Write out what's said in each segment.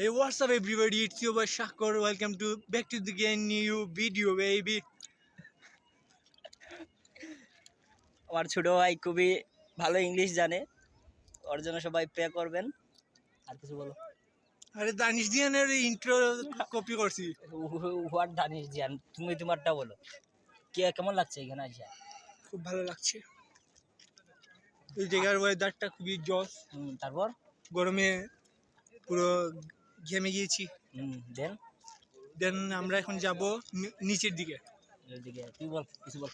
Hey, what's up, everybody? It's your boy Shakor. Welcome to back to the again new video, baby. আমার ছোট ভাই খুবই ভালো English জানে। ওর জন্য সবাই প্রে করবেন। আর কিছু বলো। আরে দানিশ দিয়ানের ইন্ট্রো কপি করছি। হোয়াট জানিস জিয়ান তুমি তোমারটা বলো। কে কেমন লাগছে এখানে আসা খুব ভালো লাগছে। এই জায়গার ওয়েদারটা খুবই জস। তারপর? গরমে পুরো ঘেমে গিয়েছি। হুম দেন? দেন আমরা এখন যাব নিচের দিকে। এদিকে তুই বল কিছু বল।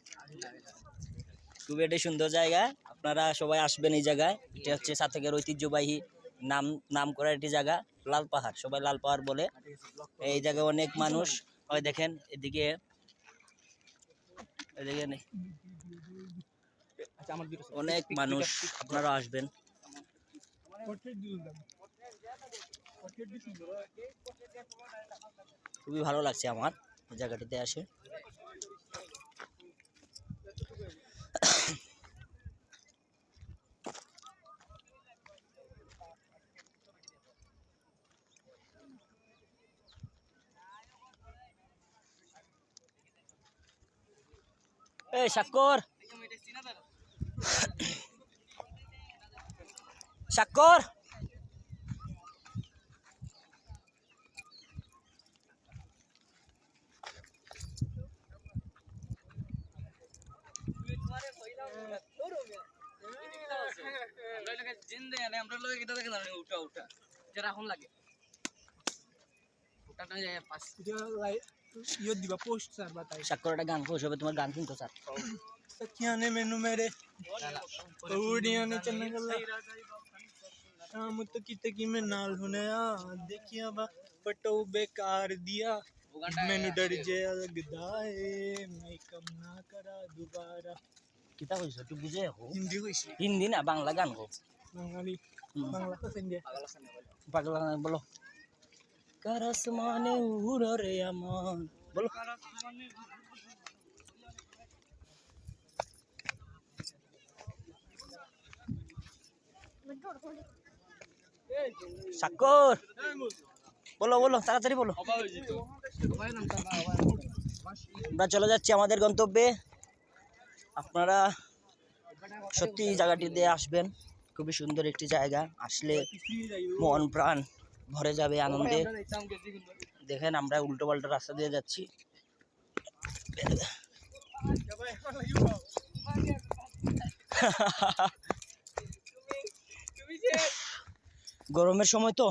খুবই একটা সুন্দর জায়গা। আপনারা সবাই আসবেন এই জায়গায়। এটা হচ্ছে সাথেকের ঐতিহ্যবাহী নাম নাম করা একটি জায়গা লাল পাহাড়। সবাই লাল পাহাড় বলে। এই জায়গায় অনেক মানুষ। ওই দেখেন এদিকে। এদিকে নে- অনেক মানুষ। আপনারা আসবেন। খুবই ভালো লাগছে আমার জায়গাটিতে আসে এই সাক্কর ইয়ে দিবা পোস্ট স্যার বাতাই সাক্কর একটা গান খুশ হবে তোমার গান শুনতো স্যার सखियाने मैनू मेरे उड़िया ने चन्ना गल्ला शाम तो किते की मैं नाल होने आ देखिया बा पटो बेकार दिया मैनू डर जे लगदा है मैं कम ना करा दोबारा কিতা কইছো তুই বুঝে হো हिंदी কইছি হিন্দি না বাংলা গান গো বাঙালি হুম। বাংলা তো সিন্ধে পাগলা গান বলো কারাস মানে উড়ো রে আমার বলো সাক্কর বলো বলো তাড়াতাড়ি বলো আমরা চলে যাচ্ছি আমাদের গন্তব্যে আপনারা সত্যি জায়গাটিতে আসবেন। খুবই সুন্দর একটি জায়গা। আসলে মন প্রাণ ভরে যাবে আনন্দে। দেখেন আমরা উল্টো পাল্টা রাস্তা দিয়ে যাচ্ছি। গরমের সময় তো